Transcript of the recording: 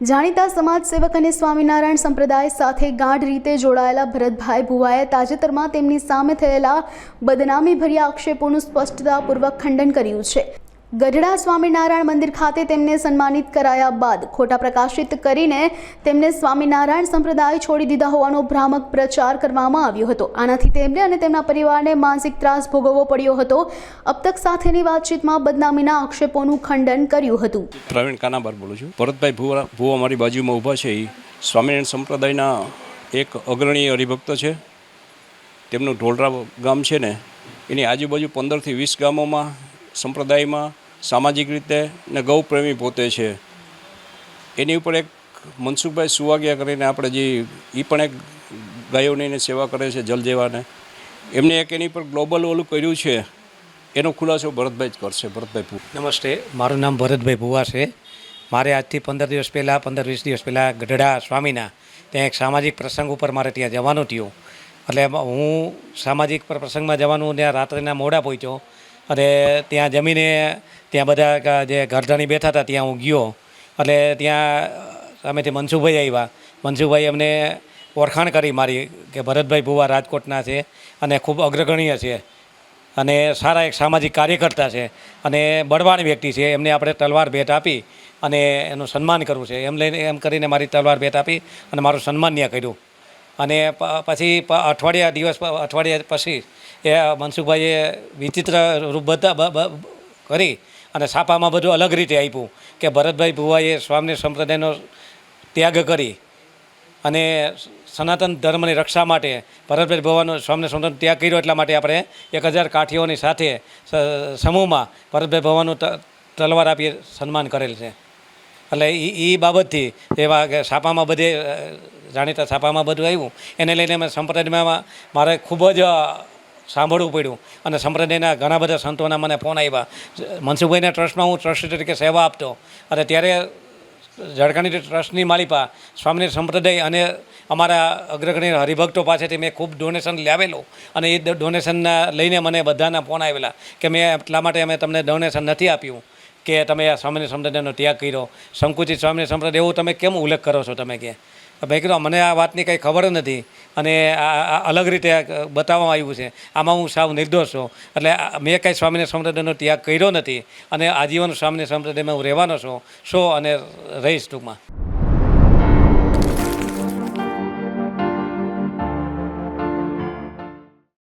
જાણીતા સમાજ સેવક અને સ્વામિનારાયણ સંપ્રદાય સાથે ગાઢ રીતે જોડાયેલા ભરતભાઈ ભુવાએ તાજેતરમાં તેમની સામે થયેલા બદનામી ભર્યા આક્ષેપોનું સ્પષ્ટતાપૂર્વક ખંડન કર્યું છે. ગઢડા સ્વામિનારાયણ મંદિર ખાતે તેમને સન્માનિત કરાયા બાદ ખોટા પ્રકાશિત કરીને તેમને સ્વામિનારાયણ સંપ્રદાય છોડી દીધા હોવાનો ભ્રામક પ્રચાર કરવામાં આવ્યો હતો. આનાથી તેમને અને તેમના પરિવારને માનસિક ત્રાસ ભોગવવો પડ્યો હતો. અબતક સાથેની વાતચીતમાં બદનામીના આક્ષેપોનું ખંડન કર્યું હતું. પ્રવીણ કાનાબાર બોલું છું. ભરતભાઈ ભુવા ભુવા મારી બાજુમાં ઊભા છે. એ સ્વામિનારાયણ સંપ્રદાયના એક અગ્રણી હરિભક્ત છે. તેમનું ઢોલરા ગામ છે ને. એની આજુબાજુ પંદરથી વીસ ગામોમાં સંપ્રદાયમાં સામાજિક રીતે ને ગૌપ્રેમી પોતે છે. એની ઉપર એક મનસુખભાઈ સુવાગિયા કરીને આપણે જે એ પણ એક ગાયોની સેવા કરે છે જલ જેવાને. એમને એક એની પર ગ્લોબલ ઓલું કર્યું છે. એનો ખુલાસો ભરતભાઈ જ કરશે, ભરતભાઈ નમસ્તે, મારું નામ ભરતભાઈ ભુવા છે. મારે આજથી પંદર દિવસ પહેલાં, પંદર વીસ દિવસ પહેલાં ગઢડા સ્વામીના ત્યાં એક સામાજિક પ્રસંગ ઉપર મારે ત્યાં જવાનું થયું. એટલે હું સામાજિક પ્ર- પ્રસંગમાં જવાનું ત્યાં રાત્રિના મોડા પહોંચ્યો. અને ત્યાં જમીને ત્યાં બધા જે ઘરધણી બેઠા હતા, ત્યાં હું ગયો. એટલે ત્યાં સામેથી મનસુખભાઈ આવ્યા. મનસુખભાઈ અમને ઓળખાણ કરી મારી કે ભરતભાઈ ભુવા રાજકોટના છે અને ખૂબ અગ્રગણ્ય છે અને સારા એક સામાજિક કાર્યકર્તા છે અને બળવાન વ્યક્તિ છે. એમને આપણે તલવાર ભેટ આપી અને એનું સન્માન કરવું છે. એમ લઈને એમ કરીને મારી તલવાર ભેટ આપી અને મારું સન્માન ત્યાં કર્યું. અને પછી અઠવાડિયા દિવસ અઠવાડિયા પછી એ મનસુખભાઈએ વિચિત્ર રૂપ બધા કરી અને છાપામાં બધું અલગ રીતે આપ્યું કે ભરતભાઈ ભુવાએ સ્વામી સંપ્રદાયનો ત્યાગ કરી અને સનાતન ધર્મની રક્ષા માટે ભરતભાઈ ભવાનો સ્વામી સંતન ત્યાગ કર્યો એટલા માટે આપણે એક હજાર કાઠીઓની સાથે સમૂહમાં ભરતભાઈ ભવાનું તલવાર આપી સન્માન કરેલ છે. એટલે એ બાબતથી એવા કે છાપામાં બધે જાણીતા છાપામાં બધું આવ્યું. એને લઈને મેં સંપ્રદાયમાં મારે ખૂબ જ સાંભળવું પડ્યું. અને સંપ્રદાયના ઘણા બધા સંતોના મને ફોન આવ્યા. મનસુખભાઈના ટ્રસ્ટમાં હું ટ્રસ્ટી તરીકે સેવા આપતો. અને ત્યારે ઝારખંડી ટ્રસ્ટની માલિપા સ્વામિનારાયણ સંપ્રદાય અને અમારા અગ્રગણી હરિભક્તો પાસેથી મેં ખૂબ ડોનેશન લાવેલું. અને એ ડોનેશનના લઈને મને બધાના ફોન આવેલા કે મેં એટલા માટે અમે તમને ડોનેશન નથી આપ્યું કે તમે આ સ્વામિનારાયણ સંપ્રદાયનો ત્યાગ કર્યો. સંકુચિત સ્વામિનારાયણ સંપ્રદાય, એવું તમે કેમ ઉલ્લેખ કરો છો તમે કે? મેં કીધું, મને આ વાતની કંઈ ખબર નથી. અને આ અલગ રીતે બતાવવામાં આવ્યું છે. આમાં હું સાવ નિર્દોષ છું. એટલે મેં કાંઈ સ્વામીને સંપ્રદાયનો ત્યાગ કર્યો નથી. અને આજીવન સ્વામીને સંપ્રદાયમાં હું રહેવાનો છું. શું અને રહીશ ટૂંકમાં.